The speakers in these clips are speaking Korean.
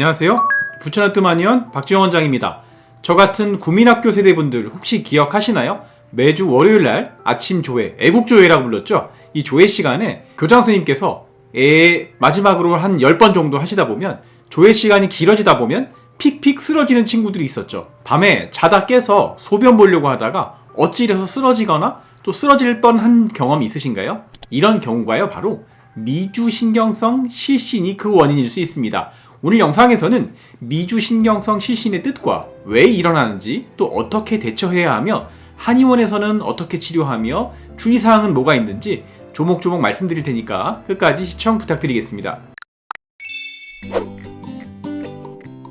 안녕하세요. 부천의 뜸아니언 박지영 원장입니다. 저 같은 구민학교 세대분들 혹시 기억하시나요? 매주 월요일 날 아침 조회, 애국조회라고 불렀죠? 이 조회 시간에 교장 선생님께서 애 마지막으로 한 10번 정도 하시다 보면 조회 시간이 길어지다 보면 픽픽 쓰러지는 친구들이 있었죠. 밤에 자다 깨서 소변 보려고 하다가 어찌래서 쓰러지거나 또 쓰러질 뻔한 경험이 있으신가요? 이런 경우가요, 바로 미주신경성 실신이 그 원인일 수 있습니다. 오늘 영상에서는 미주신경성 실신의 뜻과 왜 일어나는지 또 어떻게 대처해야 하며 한의원에서는 어떻게 치료하며 주의사항은 뭐가 있는지 조목조목 말씀드릴 테니까 끝까지 시청 부탁드리겠습니다.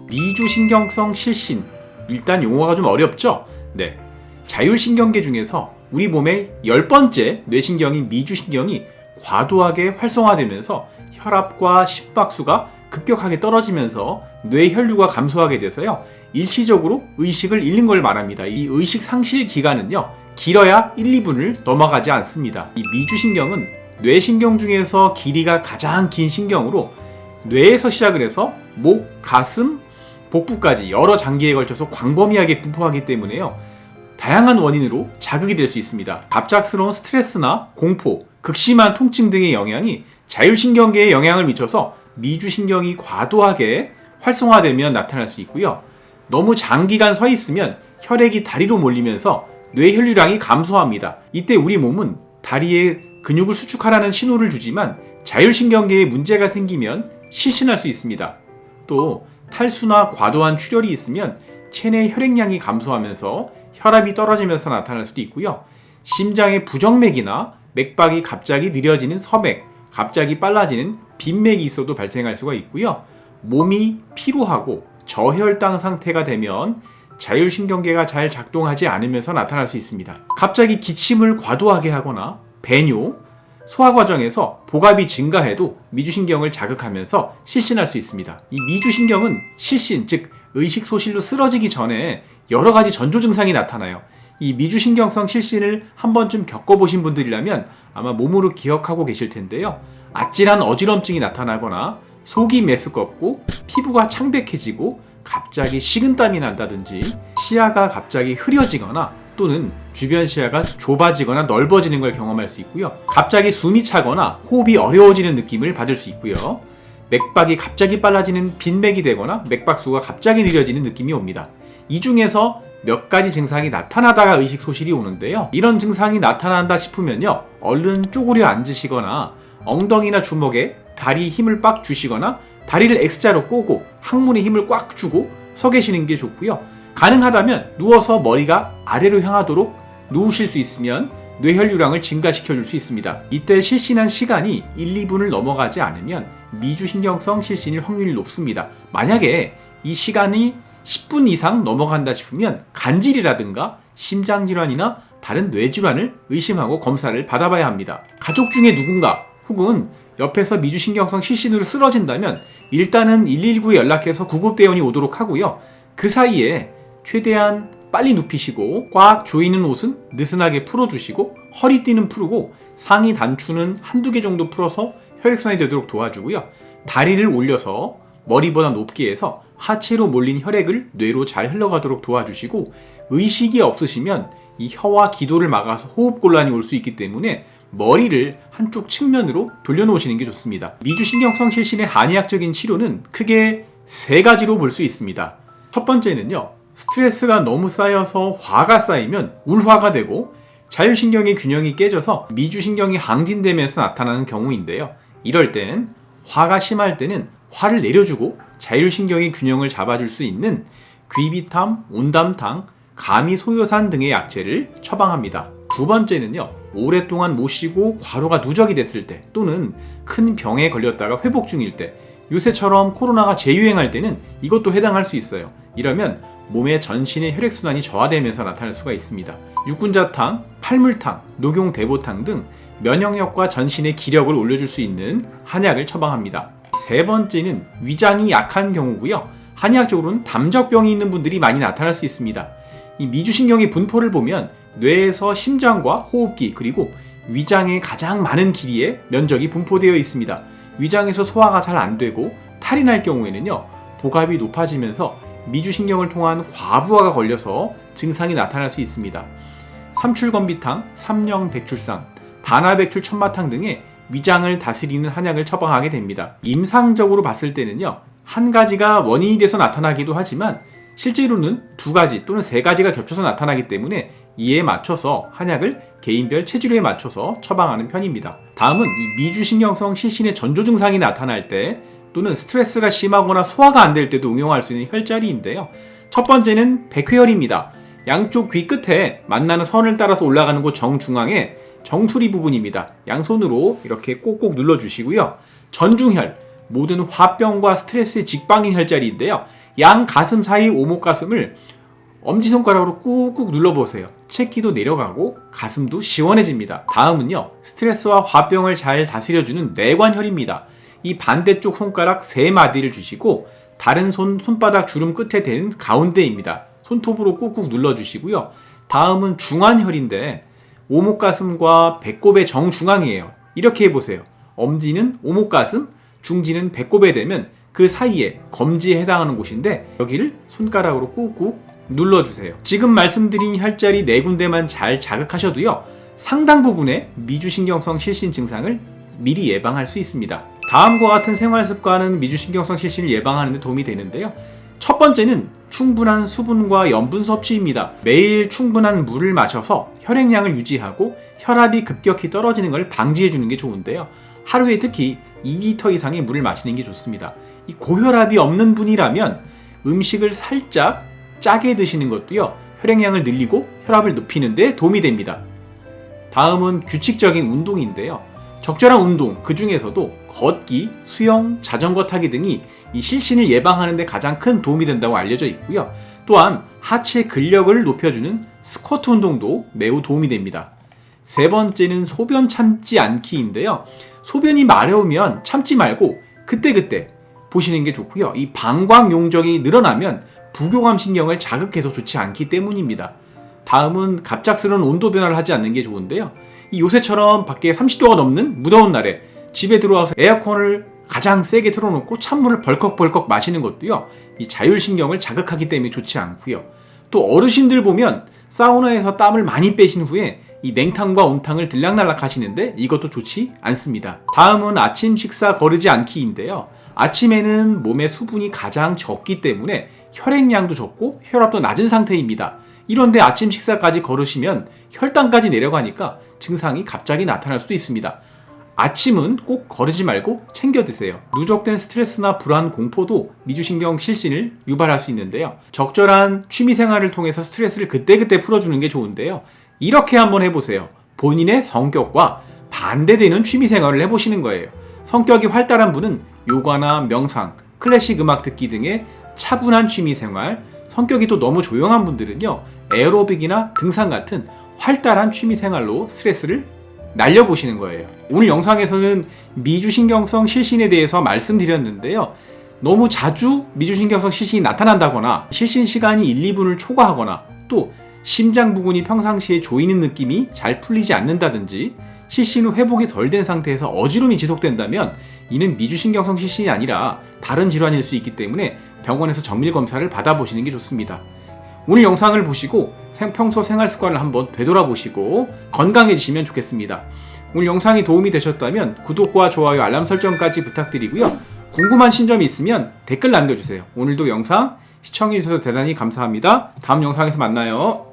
미주신경성 실신. 일단 용어가 좀 어렵죠? 네. 자율신경계 중에서 우리 몸의 열 번째 뇌신경인 미주신경이 과도하게 활성화되면서 혈압과 심박수가 급격하게 떨어지면서 뇌 혈류가 감소하게 돼서요. 일시적으로 의식을 잃는 걸 말합니다. 이 의식 상실 기간은요. 길어야 1, 2분을 넘어가지 않습니다. 이 미주신경은 뇌신경 중에서 길이가 가장 긴 신경으로 뇌에서 시작을 해서 목, 가슴, 복부까지 여러 장기에 걸쳐서 광범위하게 분포하기 때문에요. 다양한 원인으로 자극이 될 수 있습니다. 갑작스러운 스트레스나 공포, 극심한 통증 등의 영향이 자율신경계에 영향을 미쳐서 미주신경이 과도하게 활성화되면 나타날 수 있고요. 너무 장기간 서 있으면 혈액이 다리로 몰리면서 뇌혈류량이 감소합니다. 이때 우리 몸은 다리에 근육을 수축하라는 신호를 주지만 자율신경계에 문제가 생기면 실신할 수 있습니다. 또 탈수나 과도한 출혈이 있으면 체내 혈액량이 감소하면서 혈압이 떨어지면서 나타날 수도 있고요. 심장의 부정맥이나 맥박이 갑자기 느려지는 서맥, 갑자기 빨라지는 빈맥이 있어도 발생할 수가 있고요. 몸이 피로하고 저혈당 상태가 되면 자율신경계가 잘 작동하지 않으면서 나타날 수 있습니다. 갑자기 기침을 과도하게 하거나 배뇨, 소화 과정에서 복압이 증가해도 미주신경을 자극하면서 실신할 수 있습니다. 이 미주신경은 실신, 즉 의식 소실로 쓰러지기 전에 여러 가지 전조 증상이 나타나요. 이 미주신경성 실신을 한 번쯤 겪어보신 분들이라면 아마 몸으로 기억하고 계실 텐데요. 아찔한 어지럼증이 나타나거나 속이 메스껍고 피부가 창백해지고 갑자기 식은땀이 난다든지 시야가 갑자기 흐려지거나 또는 주변 시야가 좁아지거나 넓어지는 걸 경험할 수 있고요. 갑자기 숨이 차거나 호흡이 어려워지는 느낌을 받을 수 있고요. 맥박이 갑자기 빨라지는 빈맥이 되거나 맥박수가 갑자기 느려지는 느낌이 옵니다. 이 중에서 몇 가지 증상이 나타나다가 의식 소실이 오는데요. 이런 증상이 나타난다 싶으면요. 얼른 쪼그려 앉으시거나 엉덩이나 주먹에 다리 힘을 빡 주시거나 다리를 X자로 꼬고 항문에 힘을 꽉 주고 서 계시는 게 좋고요. 가능하다면 누워서 머리가 아래로 향하도록 누우실 수 있으면 뇌혈류량을 증가시켜 줄 수 있습니다. 이때 실신한 시간이 1, 2분을 넘어가지 않으면 미주신경성 실신일 확률이 높습니다. 만약에 이 시간이 10분 이상 넘어간다 싶으면 간질이라든가 심장질환이나 다른 뇌질환을 의심하고 검사를 받아봐야 합니다. 가족 중에 누군가 혹은 옆에서 미주신경성 실신으로 쓰러진다면 일단은 119에 연락해서 구급대원이 오도록 하고요. 그 사이에 최대한 빨리 눕히시고 꽉 조이는 옷은 느슨하게 풀어주시고 허리띠는 풀고 상의 단추는 한두 개 정도 풀어서 혈액순환이 되도록 도와주고요. 다리를 올려서 머리보다 높게 해서 하체로 몰린 혈액을 뇌로 잘 흘러가도록 도와주시고 의식이 없으시면 이 혀와 기도를 막아서 호흡 곤란이 올 수 있기 때문에 머리를 한쪽 측면으로 돌려놓으시는 게 좋습니다. 미주신경성 실신의 한의학적인 치료는 크게 세 가지로 볼 수 있습니다. 첫 번째는요, 스트레스가 너무 쌓여서 화가 쌓이면 울화가 되고 자율신경의 균형이 깨져서 미주신경이 항진되면서 나타나는 경우인데요. 이럴 땐 화가 심할 때는 화를 내려주고 자율신경의 균형을 잡아줄 수 있는 귀비탐, 온담탕, 가미소요산 등의 약재를 처방합니다. 두 번째는요, 오랫동안 못 쉬고 과로가 누적이 됐을 때 또는 큰 병에 걸렸다가 회복 중일 때 요새처럼 코로나가 재유행할 때는 이것도 해당할 수 있어요. 이러면 몸의 전신의 혈액순환이 저하되면서 나타날 수가 있습니다. 육군자탕, 팔물탕, 녹용대보탕 등 면역력과 전신의 기력을 올려줄 수 있는 한약을 처방합니다. 세 번째는 위장이 약한 경우고요. 한의학적으로는 담적병이 있는 분들이 많이 나타날 수 있습니다. 이 미주신경의 분포를 보면 뇌에서 심장과 호흡기 그리고 위장의 가장 많은 길이의 면적이 분포되어 있습니다. 위장에서 소화가 잘 안 되고 탈이 날 경우에는요 복압이 높아지면서 미주신경을 통한 과부하가 걸려서 증상이 나타날 수 있습니다. 삼출건비탕, 삼령백출상, 반화백출 천마탕 등의 위장을 다스리는 한약을 처방하게 됩니다. 임상적으로 봤을 때는요, 한 가지가 원인이 돼서 나타나기도 하지만 실제로는 두 가지 또는 세 가지가 겹쳐서 나타나기 때문에 이에 맞춰서 한약을 개인별 체질에 맞춰서 처방하는 편입니다. 다음은 이 미주신경성 실신의 전조 증상이 나타날 때 또는 스트레스가 심하거나 소화가 안 될 때도 응용할 수 있는 혈자리인데요. 첫 번째는 백회혈입니다. 양쪽 귀 끝에 만나는 선을 따라서 올라가는 곳 정중앙에 정수리 부분입니다. 양손으로 이렇게 꼭꼭 눌러주시고요. 전중혈, 모든 화병과 스트레스의 직방인 혈자리인데요. 양 가슴 사이 오목가슴을 엄지손가락으로 꾹꾹 눌러보세요. 채기도 내려가고 가슴도 시원해집니다. 다음은요. 스트레스와 화병을 잘 다스려주는 내관혈입니다. 이 반대쪽 손가락 세 마디를 주시고 다른 손 손바닥 주름 끝에 댄 가운데입니다. 손톱으로 꾹꾹 눌러주시고요. 다음은 중환혈인데 오목가슴과 배꼽의 정중앙이에요. 이렇게 해보세요. 엄지는 오목가슴, 중지는 배꼽에 대면 그 사이에 검지에 해당하는 곳인데 여기를 손가락으로 꾹꾹 눌러주세요. 지금 말씀드린 혈자리 네 군데만 잘 자극하셔도요. 상당 부분의 미주신경성 실신 증상을 미리 예방할 수 있습니다. 다음과 같은 생활 습관은 미주신경성 실신을 예방하는 데 도움이 되는데요. 첫 번째는 충분한 수분과 염분 섭취입니다. 매일 충분한 물을 마셔서 혈액량을 유지하고 혈압이 급격히 떨어지는 걸 방지해 주는 게 좋은데요. 하루에 특히 2리터 이상의 물을 마시는 게 좋습니다. 이 고혈압이 없는 분이라면 음식을 살짝 짜게 드시는 것도요. 혈액량을 늘리고 혈압을 높이는 데 도움이 됩니다. 다음은 규칙적인 운동인데요. 적절한 운동, 그 중에서도 걷기, 수영, 자전거 타기 등이 이 실신을 예방하는 데 가장 큰 도움이 된다고 알려져 있고요. 또한 하체 근력을 높여주는 스쿼트 운동도 매우 도움이 됩니다. 세 번째는 소변 참지 않기인데요. 소변이 마려우면 참지 말고 그때그때 보시는 게 좋고요. 이 방광 용적이 늘어나면 부교감 신경을 자극해서 좋지 않기 때문입니다. 다음은 갑작스러운 온도 변화를 하지 않는 게 좋은데요. 이 요새처럼 밖에 30도가 넘는 무더운 날에 집에 들어와서 에어컨을 가장 세게 틀어놓고 찬물을 벌컥벌컥 마시는 것도요. 이 자율신경을 자극하기 때문에 좋지 않고요. 또 어르신들 보면 사우나에서 땀을 많이 빼신 후에 이 냉탕과 온탕을 들락날락 하시는데 이것도 좋지 않습니다. 다음은 아침 식사 거르지 않기인데요. 아침에는 몸의 수분이 가장 적기 때문에 혈액량도 적고 혈압도 낮은 상태입니다. 이런데 아침 식사까지 거르시면 혈당까지 내려가니까 증상이 갑자기 나타날 수도 있습니다. 아침은 꼭 거르지 말고 챙겨 드세요. 누적된 스트레스나 불안, 공포도 미주신경 실신을 유발할 수 있는데요. 적절한 취미 생활을 통해서 스트레스를 그때그때 풀어주는 게 좋은데요. 이렇게 한번 해보세요. 본인의 성격과 반대되는 취미 생활을 해보시는 거예요. 성격이 활달한 분은 요가나 명상, 클래식 음악 듣기 등의 차분한 취미 생활, 성격이 또 너무 조용한 분들은요, 에어로빅이나 등산 같은 활달한 취미 생활로 스트레스를 날려보시는 거예요. 오늘 영상에서는 미주신경성 실신에 대해서 말씀드렸는데요. 너무 자주 미주신경성 실신이 나타난다거나 실신 시간이 1, 2분을 초과하거나 또 심장 부근이 평상시에 조이는 느낌이 잘 풀리지 않는다든지 실신 후 회복이 덜 된 상태에서 어지럼이 지속된다면 이는 미주신경성 실신이 아니라 다른 질환일 수 있기 때문에 병원에서 정밀 검사를 받아보시는 게 좋습니다. 오늘 영상을 보시고 생- 평소 생활 습관을 한번 되돌아보시고 건강해지시면 좋겠습니다. 오늘 영상이 도움이 되셨다면 구독과 좋아요, 알람 설정까지 부탁드리고요. 궁금한 신점이 있으면 댓글 남겨주세요. 오늘도 영상 시청해주셔서 대단히 감사합니다. 다음 영상에서 만나요.